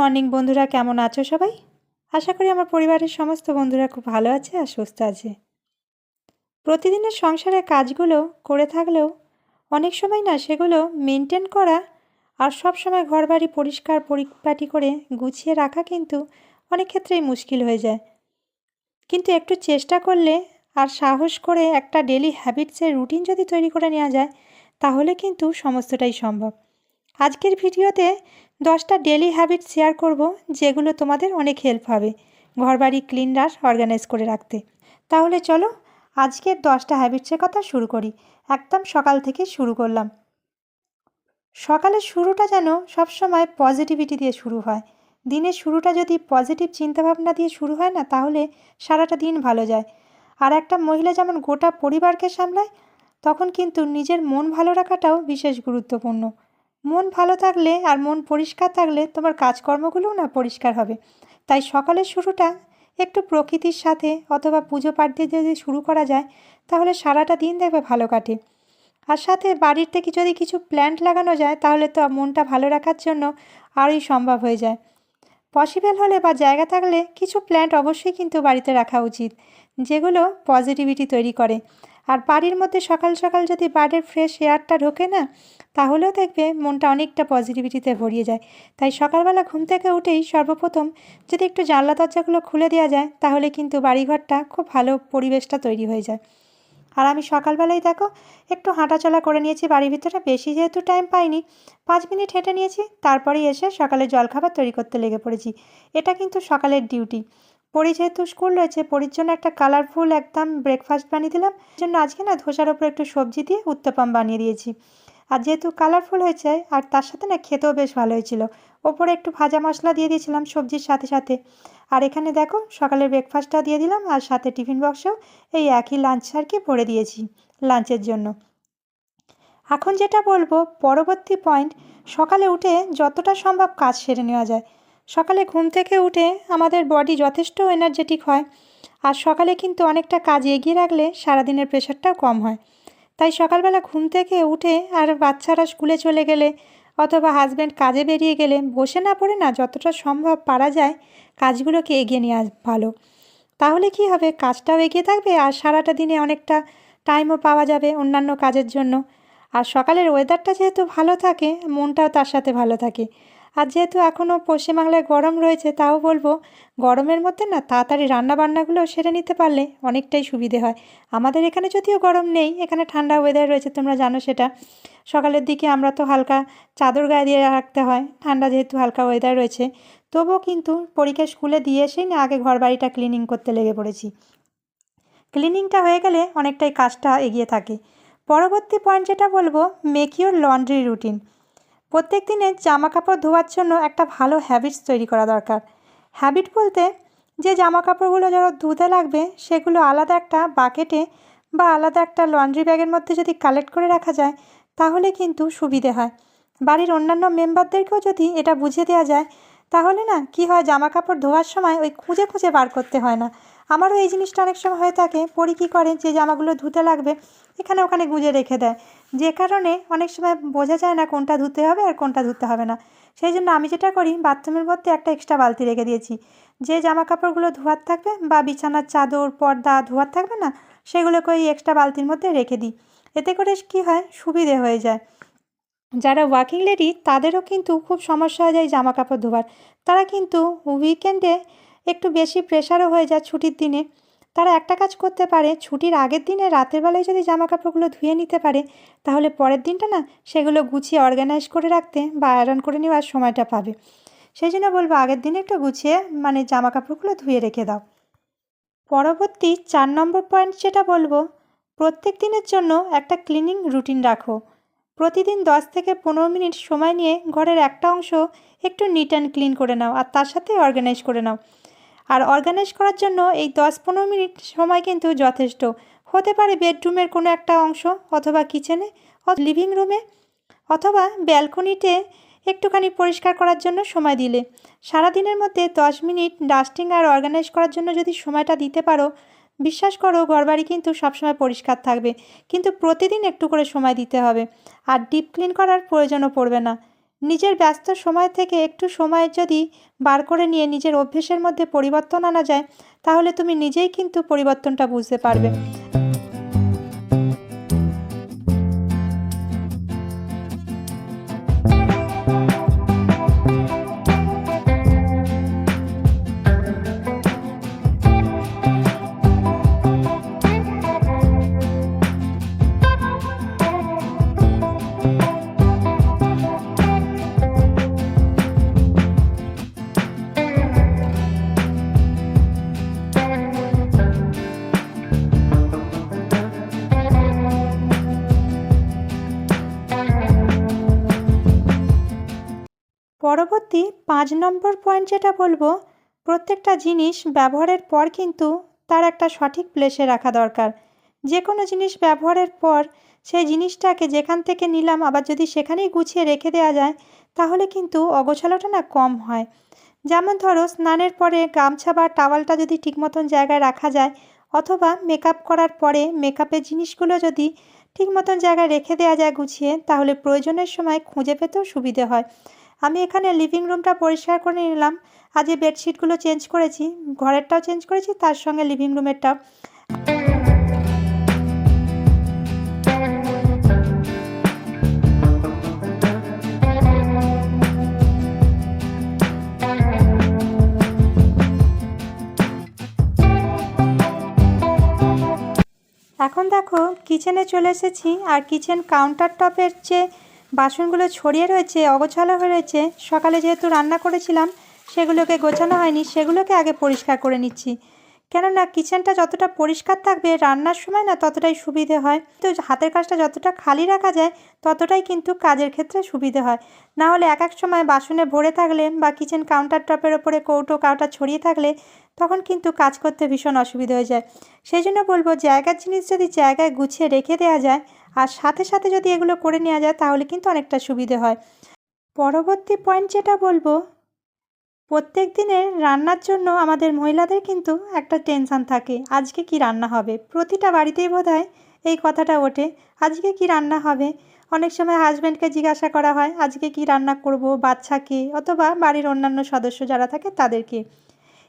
Morning বন্ধুরা, কেমন আছো সবাই? আশা করি আমার পরিবারের সমস্ত বন্ধুরা খুব ভালো আছে আর সুস্থ আছে। প্রতিদিনের সংসারের কাজগুলো করে থাকলেও অনেক সময় না সেগুলো মেনটেন করা আর সব সময় ঘরবাড়ি পরিষ্কার পরিপাটি করে গুছিয়ে রাখা কিন্তু অনেক ক্ষেত্রেই মুশকিল হয়ে যায়। কিন্তু একটু চেষ্টা করলে আর সাহস করে একটা ডেলি হ্যাবিটসের রুটিন যদি তৈরি করে নেওয়া যায়, তাহলে কিন্তু সমস্তটাই সম্ভব। আজকের ভিডিওতে দশটা ডেলি হ্যাবিট শেয়ার করব, যেগুলো তোমাদের অনেক হেল্প হবে। ঘরবাড়ি ক্লিন আর অর্গানাইজ করে রাখতে। তাহলে চলো, আজকের দশটা হ্যাবিটসের কথা শুরু করি। একদম সকাল থেকে শুরু করলাম। সকালের শুরুটা যেন সবসময় পজিটিভিটি দিয়ে শুরু হয়। দিনের শুরুটা যদি পজিটিভ চিন্তাভাবনা দিয়ে শুরু হয় না, তাহলে সারাটা দিন ভালো যায়। আর একটা মহিলা যেমন গোটা পরিবারকে সামলায়, তখন কিন্তু নিজের মন ভালো রাখাটাও বিশেষ গুরুত্বপূর্ণ। মন ভালো থাকলে আর মন পরিষ্কার থাকলে তোমার কাজকর্মগুলোও না পরিষ্কার হবে। তাই সকালের শুরুটা একটু প্রকৃতির সাথে অথবা পুজো পাঠ দিয়ে যদি শুরু করা যায়, তাহলে সারাটা দিন দেখবে ভালো কাটে। আর সাথে বাড়ির থেকে যদি কিছু প্ল্যান্ট লাগানো যায়, তাহলে তো মনটা ভালো রাখার জন্য আরোই সম্ভব হয়ে যায়। পসিবল হলে বা জায়গা থাকলে কিছু প্ল্যান্ট অবশ্যই কিন্তু বাড়িতে রাখা উচিত, যেগুলো পজিটিভিটি তৈরি করে। আর বাড়ির মধ্যে সকাল সকাল যদি বার্ডের ফ্রেশ এয়ারটা ঢোকে না, তাহলেও দেখবে মনটা অনেকটা পজিটিভিটিতে ভরিয়ে যায়। তাই সকালবেলা ঘুম থেকে উঠেই সর্বপ্রথম যদি একটু জানলা দরজাগুলো খুলে দেওয়া যায়, তাহলে কিন্তু বাড়িঘরটা খুব ভালো পরিবেশটা তৈরি হয়ে যায়। আর আমি সকালবেলায় দেখো, একটু হাঁটাচলা করে নিয়েছি বাড়ির ভিতরে, বেশি যেহেতু টাইম পাইনি, পাঁচ মিনিট হেঁটে নিয়েছি, তারপরেই এসে সকালে জলখাবার তৈরি করতে লেগে পড়েছি। এটা কিন্তু সকালের ডিউটি পরি যেহেতু স্কুল রয়েছে পরির জন্য একটা কালারফুল একদম ব্রেকফাস্ট বানিয়ে দিলাম। জন্য আজকে না ধোসার ওপর একটু সবজি দিয়ে উত্তপম বানিয়ে দিয়েছি। আর যেহেতু কালারফুল হয়েছে, আর তার সাথে না খেতেও বেশ ভালো হয়েছিল। ওপরে একটু ভাজা মশলা দিয়ে দিয়েছিলাম সবজির সাথে সাথে। আর এখানে দেখো, সকালের ব্রেকফাস্টটা দিয়ে দিলাম, আর সাথে টিফিন বক্সেও এই একই লাঞ্চ আর কি ভরে দিয়েছি লাঞ্চের জন্য। এখন যেটা বলব, পরবর্তী পয়েন্ট সকালে উঠে যতটা সম্ভব কাজ সেরে নেওয়া যায়। সকালে ঘুম থেকে উঠে আমাদের বডি যথেষ্ট এনার্জেটিক হয়। আর সকালে কিন্তু অনেকটা কাজ এগিয়ে রাখলে সারাদিনের প্রেশারটাও কম হয়। তাই সকালবেলা ঘুম থেকে উঠে আর বাচ্চারা স্কুলে চলে গেলে অথবা হাজব্যান্ড কাজে বেরিয়ে গেলে বসে না পড়ে না যতটা সম্ভব পারা যায় কাজগুলোকে এগিয়ে নেওয়া ভালো। তাহলে কি হবে? কাজটাও এগিয়ে থাকবে আর সারাটা দিনে অনেকটা টাইমও পাওয়া যাবে অন্যান্য কাজের জন্য। আর সকালের ওয়েদারটা যেহেতু ভালো থাকে, মনটাও তার সাথে ভালো থাকে। আর যেহেতু এখনও পশ্চিমবাংলায় গরম রয়েছে, তাও বলব গরমের মধ্যে না তাড়াতাড়ি রান্নাবান্নাগুলো সেরে নিতে পারলে অনেকটাই সুবিধে হয়। আমাদের এখানে যদিও গরম নেই, এখানে ঠান্ডা ওয়েদার রয়েছে, তোমরা জানো সেটা। সকালের দিকে আমরা তো হালকা চাদর গায়ে দিয়ে রাখতে হয়, ঠান্ডা যেহেতু হালকা ওয়েদার রয়েছে। তবুও কিন্তু পরীক্ষা স্কুলে দিয়ে এসেই না আগে ঘর বাড়িটা ক্লিনিং করতে লেগে পড়েছি। ক্লিনিংটা হয়ে গেলে অনেকটাই কাজটা এগিয়ে থাকে। পরবর্তী পয়েন্ট যেটা বলব মেক ইউর লন্ড্রি রুটিন প্রত্যেক দিনে জামা কাপড় ধোয়ার জন্য একটা ভালো হ্যাবিটস তৈরি করা দরকার। হ্যাবিট বলতে যে জামা কাপড়গুলো যারা ধুতে লাগবে, সেগুলো আলাদা একটা বাকেটে বা আলাদা একটা লন্ড্রি ব্যাগের মধ্যে যদি কালেক্ট করে রাখা যায়, তাহলে কিন্তু সুবিধে হয়। বাড়ির অন্যান্য মেম্বারদেরকেও যদি এটা বুঝিয়ে দেওয়া যায় তাহলে না, কি হয় জামা কাপড় ধোয়ার সময় ওই খুঁজে খুঁজে বার করতে হয় না। আমারও এই জিনিসটা অনেক সময় হয়ে থাকে, পরি কী করে, যে জামাগুলো ধুতে লাগবে, এখানে ওখানে গুঁজে রেখে দেয়। যে কারণে অনেক সময় বোঝা যায় না কোনটা ধুতে হবে আর কোনটা ধুতে হবে না। সেই জন্য আমি যেটা করি, বাথরুমের মধ্যে একটা এক্সট্রা বালতি রেখে দিয়েছি। যে জামা কাপড়গুলো ধোয়ার থাকবে বা বিছানার চাদর, পর্দা ধোয়ার থাকবে না, সেগুলোকে ওই এক্সট্রা বালতির মধ্যে রেখে দিই। এতে করে কী হয়, সুবিধে হয়ে যায়। যারা ওয়ার্কিং লেডি তাদেরও কিন্তু খুব সমস্যা হয়ে যায় জামা কাপড় ধোয়ার তারা কিন্তু উইকেন্ডে একটু বেশি প্রেশারও হয়ে যায় ছুটির দিনে। তারা একটা কাজ করতে পারে, ছুটির আগের দিনে রাতের বেলায় যদি জামা কাপড়গুলো ধুয়ে নিতে পারে, তাহলে পরের দিনটা না সেগুলো গুছিয়ে অর্গানাইজ করে রাখতে বা আয়রন করে নেওয়ার সময়টা পাবে। সেই জন্য বলব আগের দিনে একটু গুছিয়ে মানে জামা কাপড়গুলো ধুয়ে রেখে দাও। পরবর্তী চার নম্বর পয়েন্ট যেটা বলব, প্রত্যেক দিনের জন্য একটা ক্লিনিং রুটিন রাখো। প্রতিদিন দশ থেকে পনেরো মিনিট সময় নিয়ে ঘরের একটা অংশ একটু নিট অ্যান্ড ক্লিন করে নাও আর তার সাথে অর্গানাইজ করে নাও। আর অর্গানাইজ করার জন্য এই দশ পনেরো মিনিট সময় কিন্তু যথেষ্ট। হতে পারে বেডরুমের কোনো একটা অংশ অথবা কিচেনে লিভিং রুমে অথবা ব্যালকনিতে একটুখানি পরিষ্কার করার জন্য সময় দিলে। সারাদিনের মধ্যে দশ মিনিট ডাস্টিং আর অর্গানাইজ করার জন্য যদি সময়টা দিতে পারো বিশ্বাস করো, ঘরবাড়ি কিন্তু সবসময় পরিষ্কার থাকবে। কিন্তু প্রতিদিন একটু করে সময় দিতে হবে। আর ডিপ ক্লিন করার প্রয়োজনও পড়বে না। নিজের ব্যস্ত সময় থেকে একটু সময় যদি বার করে নিয়ে নিজের অভ্যেসের মধ্যে পরিবর্তন আনা যায়, তাহলে তুমি নিজেই কিন্তু পরিবর্তনটা বুঝতে পারবে। পরবর্তী পাঁচ নম্বর পয়েন্ট যেটা বলব, প্রত্যেকটা জিনিস ব্যবহারের পর কিন্তু তার একটা সঠিক প্লেসে রাখা দরকার। যে কোনো জিনিস ব্যবহারের পর সেই জিনিসটাকে যেখান থেকে নিলাম, আবার যদি সেখানেই গুছিয়ে রেখে দেওয়া যায়, তাহলে কিন্তু অগোছালোটা না কম হয়। যেমন ধরো, স্নানের পরে গামছা বা টাওয়ালটা যদি ঠিক মতন জায়গায় রাখা যায়, অথবা মেকআপ করার পরে মেকআপের জিনিসগুলো যদি ঠিক মতন জায়গায় রেখে দেওয়া যায় গুছিয়ে, তাহলে প্রয়োজনের সময় খুঁজে পেতেও সুবিধে হয়। আমি এখানে লিভিং রুমটা পরিষ্কার করে নিলাম। আজ এই বেডশিটগুলো চেঞ্জ করেছি। ঘরেরটাও চেঞ্জ করেছি, তার সঙ্গে লিভিং রুমেরটাও এখন দেখো কিচেনে চলে এসেছি আর কিচেন কাউন্টার টপের যে বাসনগুলো ছড়িয়ে রয়েছে, অগোছালো হয়ে রয়েছে। সকালে যেহেতু রান্না করেছিলাম, সেগুলোকে গোছানো হয়নি, সেগুলোকে আগে পরিষ্কার করে নিচ্ছি। কেননা কিচেনটা যতটা পরিষ্কার থাকবে, রান্নার সময় না ততটাই সুবিধে হয়। তো হাতের কাজটা যতটা খালি রাখা যায়, ততটাই কিন্তু কাজের ক্ষেত্রে সুবিধে হয়। না হলে এক এক সময় বাসনে ভরে থাকলে বা কিচেন কাউন্টার টপের ওপরে কৌটো কাউটা ছড়িয়ে থাকলে তখন কিন্তু কাজ করতে ভীষণ অসুবিধা হয়ে যায়। সেই জন্য বলব, জায়গার জিনিস যদি জায়গায় গুছিয়ে রেখে দেওয়া যায় আর সাথে সাথে যদি এগুলো করে নেওয়া যায়, তাহলে কিন্তু অনেকটা সুবিধে হয়। পরবর্তী পয়েন্ট যেটা বলব প্রত্যেক দিনের রান্নার জন্য আমাদের মহিলাদের কিন্তু একটা টেনশান থাকে। আজকে কি রান্না হবে? প্রতিটা বাড়িতেই বোধ এই কথাটা ওঠে। আজকে কি রান্না হবে? অনেক সময় হাজব্যান্ডকে জিজ্ঞাসা করা হয়, আজকে কি রান্না করব বাচ্চাকে অথবা বাড়ির অন্যান্য সদস্য যারা থাকে তাদেরকে।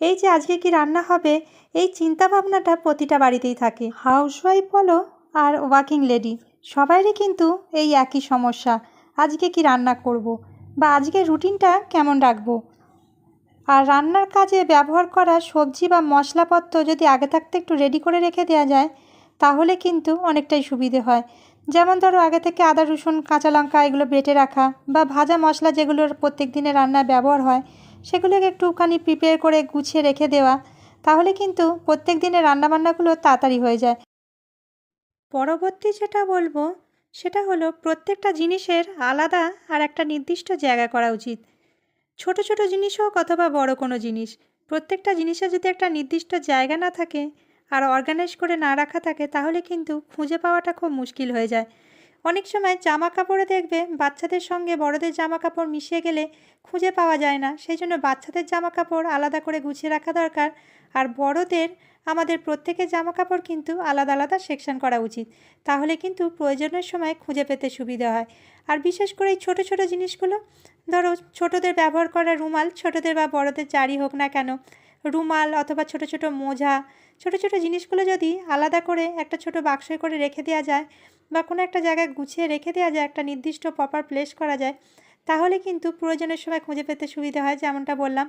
এই যে আজকে কি রান্না হবে, এই চিন্তা ভাবনাটা প্রতিটা বাড়িতেই থাকে। হাউসওয়াইফ বলো আর ওয়ার্কিং লেডি সবারই কিন্তু এই একই সমস্যা। আজকে কি রান্না করব? বা আজকে রুটিনটা কেমন রাখব? আর রান্নার কাজে ব্যবহার করা সবজি বা মশলাপত্র যদি আগে থাকতে একটু রেডি করে রেখে দেওয়া যায়, তাহলে কিন্তু অনেকটাই সুবিধে হয়। যেমন ধরো আগে থেকে আদা, রসুন, কাঁচা লঙ্কা এগুলো বেটে রাখা বা ভাজা মশলা যেগুলোর প্রত্যেক দিনের রান্নায় ব্যবহার হয়, সেগুলোকে একটুখানি প্রিপেয়ার করে গুছিয়ে রেখে দেওয়া, তাহলে কিন্তু প্রত্যেক দিনের রান্নাবান্নাগুলো তাড়াতাড়ি হয়ে যায়। পরবর্তী যেটা বলব, সেটা হলো প্রত্যেকটা জিনিসের আলাদা আর একটা নির্দিষ্ট জায়গা করা উচিত। ছোট ছোট জিনিস হোক অথবা বড় কোনো জিনিস, প্রত্যেকটা জিনিসে যদি একটা নির্দিষ্ট জায়গা না থাকে আর অর্গানাইজ করে না রাখা থাকে, তাহলে কিন্তু খুঁজে পাওয়াটা খুব মুশকিল হয়ে যায়। অনেক সময় জামা কাপড়ে দেখবে বাচ্চাদের সঙ্গে বড়দের জামা কাপড় মিশিয়ে গেলে খুঁজে পাওয়া যায় না, সেই জন্য বাচ্চাদের জামা কাপড় আলাদা করে গুছিয়ে রাখা দরকার। আর বড়দের আমাদের প্রত্যেকের জামা কাপড় কিন্তু আলাদা আলাদা সেকশন করা উচিত। তাহলে কিন্তু প্রয়োজনের সময় খুঁজে পেতে সুবিধা হয়। আর বিশেষ করে এই ছোটো ছোটো জিনিসগুলো, ধরো ছোটোদের ব্যবহার করা রুমাল, ছোটোদের বা বড়দের যারই হোক না কেন, রুমাল অথবা ছোট ছোট মোজা, ছোট ছোট জিনিসগুলো যদি আলাদা করে একটা ছোট বাক্সে করে রেখে দেওয়া যায় বা কোনো একটা জায়গায় গুছিয়ে রেখে দেওয়া যায়, একটা নির্দিষ্ট প্রপার প্লেস করা যায়, তাহলে কিন্তু প্রয়োজনের সময় খুঁজে পেতে সুবিধা হয়, যেমনটা বললাম।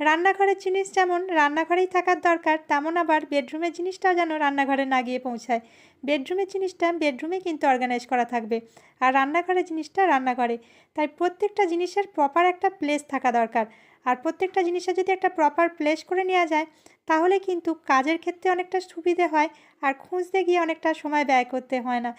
রান্নাঘরের জিনিস যেমন রান্নাঘরেই থাকার দরকার, তেমন আবার বেডরুমের জিনিসটাও যেন রান্নাঘরে না গিয়ে পৌঁছায়। বেডরুমের জিনিসটা বেডরুমে কিন্তু অর্গানাইজ করা থাকবে আর রান্নাঘরের জিনিসটা রান্নাঘরে। তাই প্রত্যেকটা জিনিসের প্রপার একটা প্লেস থাকা দরকার। আর প্রত্যেকটা জিনিসের যদি একটা প্রপার প্লেস করে নেওয়া যায়, তাহলে কিন্তু কাজের ক্ষেত্রে অনেকটা সুবিধে হয় আর খুঁজতে গিয়ে অনেকটা সময় ব্যয় করতে হয় না।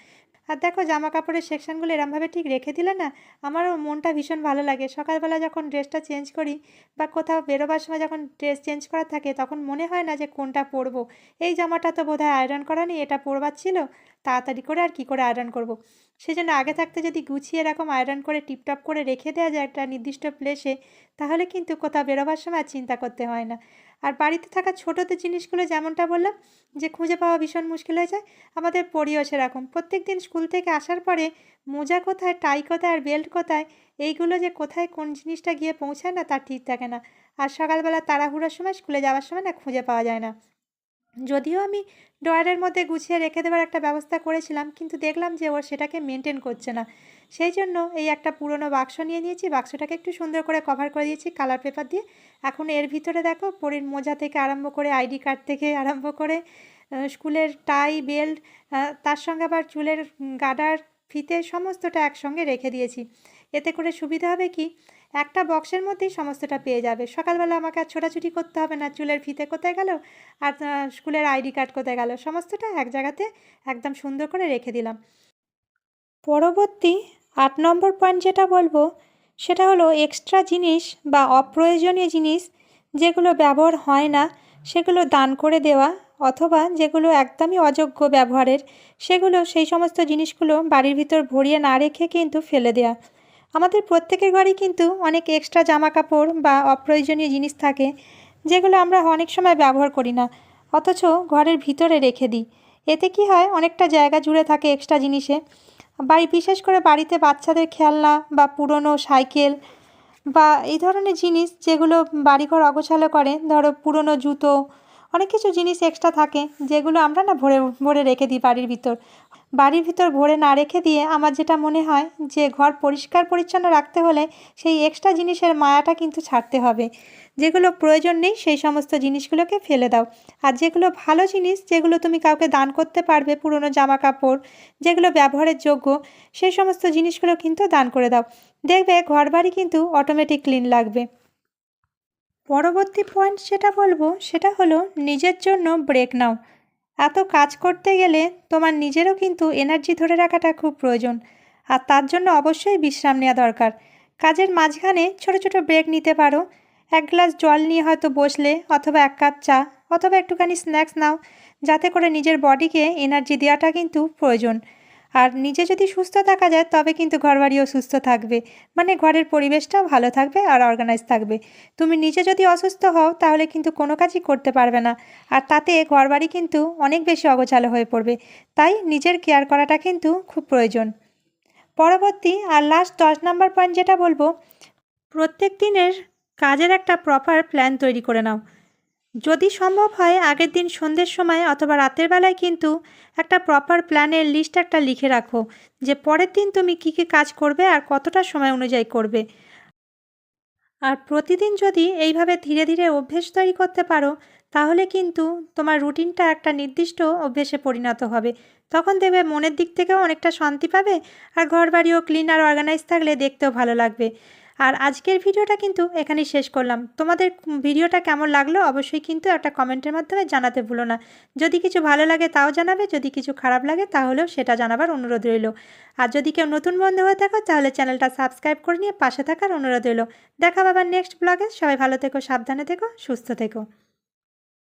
আর দেখো জামা কাপড়ের সেকশানগুলো এরমভাবে ঠিক রেখে দিলে না, আমারও মনটা ভীষণ ভালো লাগে। সকালবেলা যখন ড্রেসটা চেঞ্জ করি বা কোথাও বেরোবার সময় যখন ড্রেস চেঞ্জ করা থাকে, তখন মনে হয় না যে কোনটা পরবো। এই জামাটা তো বোধহয় আয়রন করা নেই, এটা পরবার ছিল। তাড়াতাড়ি করে আর কি করে আয়রন করব। সেই জন্য আগে থাকতে যদি গুছিয়ে এরকম আয়রন করে টিপটপ করে রেখে দেওয়া যায় একটা নির্দিষ্ট প্লেসে তাহলে কিন্তু কোথাও বেরোবার সময় চিন্তা করতে হয় না। আর বাড়িতে থাকা ছোটোতে জিনিসগুলো যেমনটা বললাম, যে খুঁজে পাওয়া ভীষণ মুশকিল হয়ে যায়, আমাদের পরিও সেরকম। প্রত্যেক দিন স্কুল থেকে আসার পরে মোজা কোথায় টাই কোথায় আর বেল্ট কোথায়, এইগুলো যে কোথায় কোন জিনিসটা গিয়ে পৌঁছায় না তার ঠিক থাকে না। আর সকালবেলা তাড়াহুড়োর সময় স্কুলে যাওয়ার সময় না খুঁজে পাওয়া যায় না। যদিও আমি ড্রয়ারের মধ্যে গুছিয়ে রেখে দেওয়ার একটা ব্যবস্থা করেছিলাম, কিন্তু দেখলাম যে ও সেটাকে মেনটেন করছে না। সেই জন্য এই একটা পুরনো বাক্স নিয়ে নিয়েছি, বাক্সটাকে একটু সুন্দর করে কভার করে দিয়েছি, কালার পেপার দিয়ে। এখন এর ভিতরে দেখো, পরীর মোজা থেকে আরম্ভ করে আইডি কার্ড থেকে আরম্ভ করে স্কুলের টাই, বেল্ট তার সঙ্গে আবার চুলের গাডার, ফিতে সমস্তটা একসঙ্গে রেখে দিয়েছি। এতে করে সুবিধা হবে কি? একটা বক্সের মধ্যেই সমস্তটা পেয়ে যাবে। সকালবেলা আমাকে আর ছোটাছুটি করতে হবে না। চুলের ফিতে কোথায় গেল? আর স্কুলের আইডি কার্ড কোথায় গেল? সমস্তটা এক জায়গাতে একদম সুন্দর করে রেখে দিলাম। পরবর্তী আট নম্বর পয়েন্ট যেটা বলব, সেটা হলো এক্সট্রা জিনিস বা অপ্রয়োজনীয় জিনিস যেগুলো ব্যবহার হয় না, সেগুলো দান করে দেওয়া অথবা যেগুলো একদমই অযোগ্য ব্যবহারের, সেগুলো সেই সমস্ত জিনিসগুলো বাড়ির ভিতর ভরিয়ে না রেখে কিন্তু ফেলে দেওয়া আমাদের প্রত্যেকের ঘরেই কিন্তু অনেক এক্সট্রা জামা কাপড় বা অপ্রয়োজনীয় জিনিস থাকে, যেগুলো আমরা অনেক সময় ব্যবহার করি না। অথচ ঘরের ভিতরে রেখে দিই। এতে কি হয়, অনেকটা জায়গা জুড়ে থাকে এক্সট্রা জিনিসে। বাড়ি, বিশেষ করে বাড়িতে বাচ্চাদের খেলনা বা পুরনো সাইকেল বা এই ধরনের জিনিস যেগুলো বাড়িঘর অগোছালো করে, ধরো পুরনো জুতো অনেক কিছু জিনিস এক্সট্রা থাকে, যেগুলো আমরা না ভরে ভরে রেখে দিই বাড়ির ভিতর। বাড়ির ভিতর ভরে না রেখে দিয়ে আমার যেটা মনে হয় যে ঘর পরিষ্কার পরিচ্ছন্ন রাখতে হলে সেই এক্সট্রা জিনিসের মায়াটা কিন্তু ছাড়তে হবে। যেগুলো প্রয়োজন নেই সেই সমস্ত জিনিসগুলোকে ফেলে দাও। আর যেগুলো ভালো জিনিস, যেগুলো তুমি কাউকে দান করতে পারবে, পুরনো জামা কাপড় যেগুলো ব্যবহারের যোগ্য, সেই সমস্ত জিনিসগুলো কিন্তু দান করে দাও। দেখবে ঘর বাড়ি কিন্তু অটোমেটিক ক্লিন লাগবে। পরবর্তী পয়েন্ট যেটা বলব, সেটা হলো নিজের জন্য ব্রেক নাও। এত কাজ করতে গেলে তোমার নিজেরও কিন্তু এনার্জি ধরে রাখাটা খুব প্রয়োজন। আর তার জন্য অবশ্যই বিশ্রাম নেওয়া দরকার। কাজের মাঝখানে ছোট ছোট ব্রেক নিতে পারো। এক গ্লাস জল নিয়ে হয়তো বসলে, অথবা এক কাপ চা, অথবা একটুখানি স্ন্যাক্স নাও, যাতে করে নিজের বডিকে এনার্জি দেওয়াটা কিন্তু প্রয়োজন। আর নিজে যদি সুস্থ থাকা যায়, তবে কিন্তু ঘরবাড়িও সুস্থ থাকবে। মানে ঘরের পরিবেশটাও ভালো থাকবে আর অর্গানাইজ থাকবে। তুমি নিজে যদি অসুস্থ হও, তাহলে কিন্তু কোনো কাজই করতে পারবে না। আর তাতে ঘরবাড়ি কিন্তু অনেক বেশি অগোছালো হয়ে পড়বে। তাই নিজের কেয়ার করাটা কিন্তু খুব প্রয়োজন। পরবর্তী আর লাস্ট দশ নম্বর পয়েন্ট যেটা বলব, প্রত্যেক দিনের কাজের একটা প্রপার প্ল্যান তৈরি করে নাও। যদি সম্ভব হয়, আগের দিন সন্ধ্যের সময় অথবা রাতের বেলায় কিন্তু একটা প্রপার প্ল্যানের লিস্ট একটা লিখে রাখো যে পরের দিন তুমি কী কী কাজ করবে আর কতটা সময় অনুযায়ী করবে। আর প্রতিদিন যদি এইভাবে ধীরে ধীরে অভ্যেস তৈরি করতে পারো, তাহলে কিন্তু তোমার রুটিনটা একটা নির্দিষ্ট অভ্যেসে পরিণত হবে। তখন দেখবে মনের দিক থেকেও অনেকটা শান্তি পাবে আর ঘর বাড়িও ক্লিন আর অর্গানাইজ থাকলে দেখতেও ভালো লাগবে। আর আজকের ভিডিওটা কিন্তু এখানেই শেষ করলাম। তোমাদের ভিডিওটা কেমন লাগল অবশ্যই কিন্তু একটা কমেন্টের মাধ্যমে জানাতে ভুলো না। যদি কিছু ভালো লাগে তাও জানাবে, যদি কিছু খারাপ লাগে তাহলেও সেটা জানাবার অনুরোধ রইল। আর যদি কেউ নতুন বন্ধু হয়ে থাকো তাহলে চ্যানেলটা সাবস্ক্রাইব করে নিয়ে পাশে থাকার অনুরোধ রইল। দেখা আবার নেক্সট ব্লগে। সবাই ভালো থেকো, সাবধানে থেকো, সুস্থ থেকো।